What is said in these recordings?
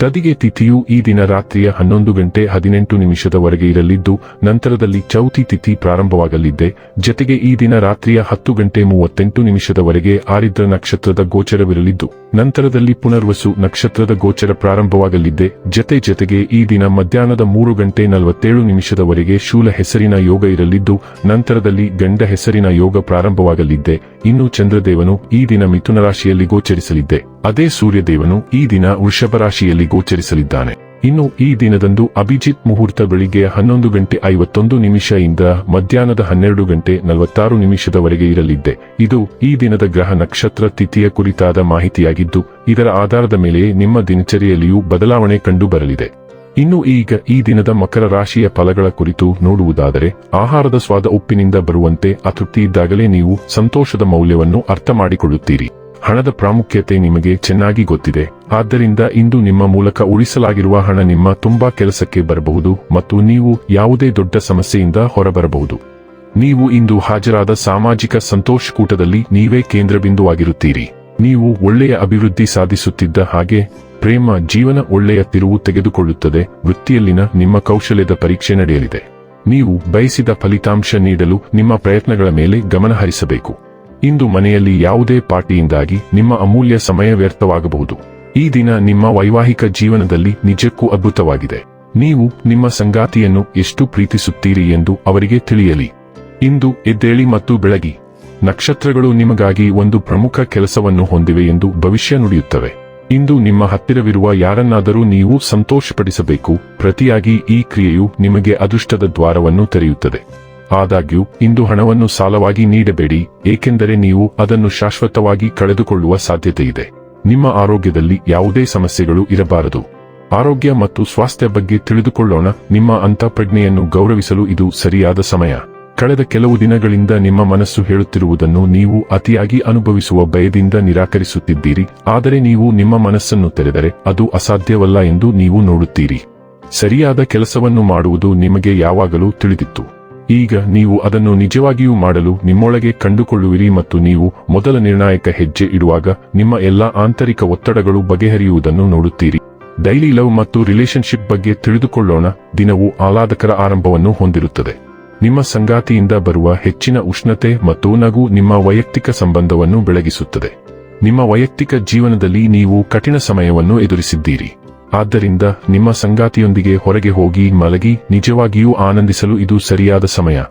ತದಿಗೆ ತಿಥಿಯು ಈ ದಿನ ರಾತ್ರಿಯ ಹನ್ನೊಂದು ಗಂಟೆ ಹದಿನೆಂಟು ನಿಮಿಷದವರೆಗೆ ಇರಲಿದ್ದು, ನಂತರದಲ್ಲಿ ಚೌತಿ ತಿಥಿ ಪ್ರಾರಂಭವಾಗಲಿದ್ದೆ. ಜತೆಗೆ ಈ ದಿನ ರಾತ್ರಿಯ ಹತ್ತು ಗಂಟೆ ಮೂವತ್ತೆಂಟು ನಿಮಿಷದವರೆಗೆ ಆರಿದ್ರ ನಕ್ಷತ್ರದ ಗೋಚರವಿರಲಿದ್ದು, ನಂತರದಲ್ಲಿ ಪುನರ್ವಸು ನಕ್ಷತ್ರದ ಗೋಚರ ಪ್ರಾರಂಭವಾಗಲಿದ್ದೆ. ಜತೆ ಜತೆಗೆ ಈ ದಿನ ಮಧ್ಯಾಹ್ನದ ಮೂರು ಗಂಟೆ ನಲವತ್ತೇಳು ನಿಮಿಷದವರೆಗೆ ಶೂಲ ಹೆಸರಿನ ಯೋಗ ಇರಲಿದ್ದು, ನಂತರದಲ್ಲಿ ಗಂಡ ಹೆಸರಿನ ಯೋಗ ಪ್ರಾರಂಭವಾಗಲಿದ್ದೆ. ಇನ್ನು ಚಂದ್ರದೇವನು ಈ ದಿನ ಮಿಥುನ ರಾಶಿಯಲ್ಲಿ ಗೋಚರಿಸಲಿದ್ದೆ. ಅದೇ ಸೂರ್ಯದೇವನು ಈ ದಿನ ವೃಷಭ ರಾಶಿಯಲ್ಲಿ ಗೋಚರಿಸಲಿದ್ದಾನೆ. ಇನ್ನು ಈ ದಿನದಂದು ಅಭಿಜಿತ್ ಮುಹೂರ್ತ ಬೆಳಿಗ್ಗೆ ಹನ್ನೊಂದು ಗಂಟೆ ಐವತ್ತೊಂದು ನಿಮಿಷ ಇಂದ ಮಧ್ಯಾಹ್ನದ ಹನ್ನೆರಡು ಗಂಟೆ ನಲವತ್ತಾರು ನಿಮಿಷದವರೆಗೆ ಇರಲಿದ್ದೆ. ಇದು ಈ ದಿನದ ಗ್ರಹ ನಕ್ಷತ್ರ ತಿಥಿಯ ಕುರಿತಾದ ಮಾಹಿತಿಯಾಗಿದ್ದು, ಇದರ ಆಧಾರದ ಮೇಲೆ ನಿಮ್ಮ ದಿನಚರಿಯಲ್ಲಿಯೂ ಬದಲಾವಣೆ ಕಂಡು ಬರಲಿದೆ ಇನ್ನು ಈಗ ಈ ದಿನದ ಮಕರ ರಾಶಿಯ ಫಲಗಳ ಕುರಿತು ನೋಡುವುದಾದರೆ, ಆಹಾರದ ಸ್ವಾದ ಉಪ್ಪಿನಿಂದ ಬರುವಂತೆ ಅತೃಪ್ತಿ ಇದ್ದಾಗಲೇ ನೀವು ಸಂತೋಷದ ಮೌಲ್ಯವನ್ನು ಅರ್ಥ ಮಾಡಿಕೊಳ್ಳುತ್ತೀರಿ. ಹಣದ ಪ್ರಾಮುಖ್ಯತೆ ನಿಮಗೆ ಚೆನ್ನಾಗಿ ಗೊತ್ತಿದೆ. ಆದ್ದರಿಂದ ಇಂದು ನಿಮ್ಮ ಮೂಲಕ ಉಳಿಸಲಾಗಿರುವ ಹಣ ನಿಮ್ಮ ತುಂಬಾ ಕೆಲಸಕ್ಕೆ ಬರಬಹುದು ಮತ್ತು ನೀವು ಯಾವುದೇ ದೊಡ್ಡ ಸಮಸ್ಯೆಯಿಂದ ಹೊರಬರಬಹುದು. ನೀವು ಇಂದು ಹಾಜರಾದ ಸಾಮಾಜಿಕ ಸಂತೋಷ ಕೂಟದಲ್ಲಿ ನೀವೇ ಕೇಂದ್ರಬಿಂದುವಾಗಿರುತ್ತೀರಿ ನೀವು ಒಳ್ಳೆಯ ಅಭಿವೃದ್ಧಿ ಸಾಧಿಸುತ್ತಿದ್ದ ಹಾಗೆ ಪ್ರೇಮ ಜೀವನ ಒಳ್ಳೆಯ ತಿರುವು ತೆಗೆದುಕೊಳ್ಳುತ್ತದೆ. ವೃತ್ತಿಯಲ್ಲಿನ ನಿಮ್ಮ ಕೌಶಲ್ಯದ ಪರೀಕ್ಷೆ ನಡೆಯಲಿದೆ. ನೀವು ಬಯಸಿದ ಫಲಿತಾಂಶ ನೀಡಲು ನಿಮ್ಮ ಪ್ರಯತ್ನಗಳ ಮೇಲೆ ಗಮನ ಹರಿಸಬೇಕು ಇಂದು ಮನೆಯಲ್ಲಿ ಯಾವುದೇ ಪಾರ್ಟಿಯಿಂದಾಗಿ ನಿಮ್ಮ ಅಮೂಲ್ಯ ಸಮಯ ವ್ಯರ್ಥವಾಗಬಹುದು. ಈ ದಿನ ನಿಮ್ಮ ವೈವಾಹಿಕ ಜೀವನದಲ್ಲಿ ನಿಜಕ್ಕೂ ಅದ್ಭುತವಾಗಿದೆ. ನೀವು ನಿಮ್ಮ ಸಂಗಾತಿಯನ್ನು ಎಷ್ಟು ಪ್ರೀತಿಸುತ್ತೀರಿ ಎಂದು ಅವರಿಗೆ ತಿಳಿಯಲಿ. ಇಂದು ಎದ್ದೇಳಿ ಮತ್ತು ಬೆಳಗಿ. ನಕ್ಷತ್ರಗಳು ನಿಮಗಾಗಿ ಒಂದು ಪ್ರಮುಖ ಕೆಲಸವನ್ನು ಹೊಂದಿವೆ ಎಂದು ಭವಿಷ್ಯ ನುಡಿಯುತ್ತವೆ. ಇಂದು ನಿಮ್ಮ ಹತ್ತಿರವಿರುವ ಯಾರನ್ನಾದರೂ ನೀವು ಸಂತೋಷಪಡಿಸಬೇಕು. ಪ್ರತಿಯಾಗಿ ಈ ಕ್ರಿಯೆಯು ನಿಮಗೆ ಅದೃಷ್ಟದ ದ್ವಾರವನ್ನು ತೆರೆಯುತ್ತದೆ. ಆದಾಗ್ಯೂ, ಇಂದು ಹಣವನ್ನು ಸಾಲವಾಗಿ ನೀಡಬೇಡಿ, ಏಕೆಂದರೆ ನೀವು ಅದನ್ನು ಶಾಶ್ವತವಾಗಿ ಕಳೆದುಕೊಳ್ಳುವ ಸಾಧ್ಯತೆಯಿದೆ. ನಿಮ್ಮ ಆರೋಗ್ಯದಲ್ಲಿ ಯಾವುದೇ ಸಮಸ್ಯೆಗಳು ಇರಬಾರದು. ಆರೋಗ್ಯ ಮತ್ತು ಸ್ವಾಸ್ಥ್ಯ ಬಗ್ಗೆ ತಿಳಿದುಕೊಳ್ಳೋಣ, ನಿಮ್ಮ ಅಂತಃಪ್ರಜ್ಞೆಯನ್ನು ಗೌರವಿಸಲು ಇದು ಸರಿಯಾದ ಸಮಯ. ಕಳೆದ ಕೆಲವು ದಿನಗಳಿಂದ ನಿಮ್ಮ ಮನಸ್ಸು ಹೇಳುತ್ತಿರುವುದನ್ನು ನೀವು ಅತಿಯಾಗಿ ಅನುಭವಿಸುವ ಭಯದಿಂದ ನಿರಾಕರಿಸುತ್ತಿದ್ದೀರಿ, ಆದರೆ ನೀವು ನಿಮ್ಮ ಮನಸ್ಸನ್ನು ತೆರೆದರೆ ಅದು ಅಸಾಧ್ಯವಲ್ಲ ಎಂದು ನೀವು ನೋಡುತ್ತೀರಿ. ಸರಿಯಾದ ಕೆಲಸವನ್ನು ಮಾಡುವುದು ನಿಮಗೆ ಯಾವಾಗಲೂ ತಿಳಿದಿತ್ತು. ಈಗ ನೀವು ಅದನ್ನು ನಿಜವಾಗಿಯೂ ಮಾಡಲು ನಿಮ್ಮೊಳಗೆ ಕಂಡುಕೊಳ್ಳುವಿರಿ ಮತ್ತು ನೀವು ಮೊದಲ ನಿರ್ಣಾಯಕ ಹೆಜ್ಜೆ ಇಡುವಾಗ ನಿಮ್ಮ ಎಲ್ಲಾ ಆಂತರಿಕ ಒತ್ತಡಗಳು ಬಗೆಹರಿಯುವುದನ್ನು ನೋಡುತ್ತೀರಿ. ಡೈಲಿ ಲವ್ ಮತ್ತು ರಿಲೇಶನ್ಶಿಪ್ ಬಗ್ಗೆ ತಿಳಿದುಕೊಳ್ಳೋಣ. ದಿನವು ಆಹ್ಲಾದಕರ ಆರಂಭವನ್ನು ಹೊಂದಿರುತ್ತದೆ. ನಿಮ್ಮ ಸಂಗಾತಿಯಿಂದ ಬರುವ ಹೆಚ್ಚಿನ ಉಷ್ಣತೆ ಮತ್ತು ನಗು ನಿಮ್ಮ ವೈಯಕ್ತಿಕ ಸಂಬಂಧವನ್ನು ಬೆಳಗಿಸುತ್ತದೆ. ನಿಮ್ಮ ವೈಯಕ್ತಿಕ ಜೀವನದಲ್ಲಿ ನೀವು ಕಠಿಣ ಸಮಯವನ್ನು ಎದುರಿಸಿದ್ದೀರಿ. ಆದ್ದರಿಂದ ನಿಮ್ಮ ಸಂಗಾತಿಯೊಂದಿಗೆ ಹೊರಗೆ ಹೋಗಿ ಮಲಗಿ ನಿಜವಾಗಿಯೂ ಆನಂದಿಸಲು ಇದು ಸರಿಯಾದ ಸಮಯ.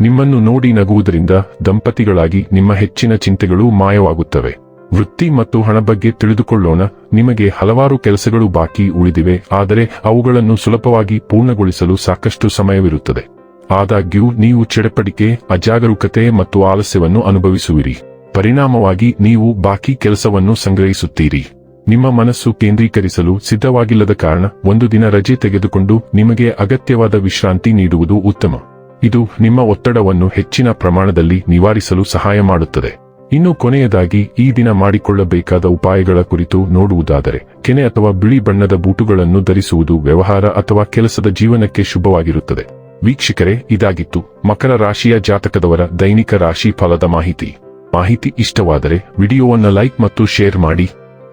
ನಿಮ್ಮನ್ನು ನೋಡಿ ನಗುವುದರಿಂದ ದಂಪತಿಗಳಾಗಿ ನಿಮ್ಮ ಹೆಚ್ಚಿನ ಚಿಂತೆಗಳು ಮಾಯವಾಗುತ್ತವೆ. ವೃತ್ತಿ ಮತ್ತು ಹಣ ಬಗ್ಗೆ ತಿಳಿದುಕೊಳ್ಳೋಣ. ನಿಮಗೆ ಹಲವಾರು ಕೆಲಸಗಳು ಬಾಕಿ ಉಳಿದಿವೆ, ಆದರೆ ಅವುಗಳನ್ನು ಸುಲಭವಾಗಿ ಪೂರ್ಣಗೊಳಿಸಲು ಸಾಕಷ್ಟು ಸಮಯವಿರುತ್ತದೆ. ಆದಾಗ್ಯೂ, ನೀವು ಚಡಪಡಿಕೆ, ಅಜಾಗರೂಕತೆ ಮತ್ತು ಆಲಸ್ಯವನ್ನು ಅನುಭವಿಸುವಿರಿ. ಪರಿಣಾಮವಾಗಿ, ನೀವು ಬಾಕಿ ಕೆಲಸವನ್ನು ಸಂಗ್ರಹಿಸುತ್ತೀರಿ. ನಿಮ್ಮ ಮನಸ್ಸು ಕೇಂದ್ರೀಕರಿಸಲು ಸಿದ್ಧವಾಗಿಲ್ಲದ ಕಾರಣ ಒಂದು ದಿನ ರಜೆ ತೆಗೆದುಕೊಂಡು ನಿಮಗೆ ಅಗತ್ಯವಾದ ವಿಶ್ರಾಂತಿ ನೀಡುವುದು ಉತ್ತಮ. ಇದು ನಿಮ್ಮ ಒತ್ತಡವನ್ನು ಹೆಚ್ಚಿನ ಪ್ರಮಾಣದಲ್ಲಿ ನಿವಾರಿಸಲು ಸಹಾಯ ಮಾಡುತ್ತದೆ. ಇನ್ನು ಕೊನೆಯದಾಗಿ, ಈ ದಿನ ಮಾಡಿಕೊಳ್ಳಬೇಕಾದ ಉಪಾಯಗಳ ಕುರಿತು ನೋಡುವುದಾದರೆ, ಕೆನೆ ಅಥವಾ ಬಿಳಿ ಬಣ್ಣದ ಬೂಟುಗಳನ್ನು ಧರಿಸುವುದು ವ್ಯವಹಾರ ಅಥವಾ ಕೆಲಸದ ಜೀವನಕ್ಕೆ ಶುಭವಾಗಿರುತ್ತದೆ. ವೀಕ್ಷಕರೇ, ಇದಾಗಿತ್ತು ಮಕರ ರಾಶಿಯ ಜಾತಕದವರ ದೈನಿಕ ರಾಶಿ ಫಲದ ಮಾಹಿತಿ. ಮಾಹಿತಿ ಇಷ್ಟವಾದರೆ ವಿಡಿಯೋವನ್ನು ಲೈಕ್ ಮತ್ತು ಶೇರ್ ಮಾಡಿ.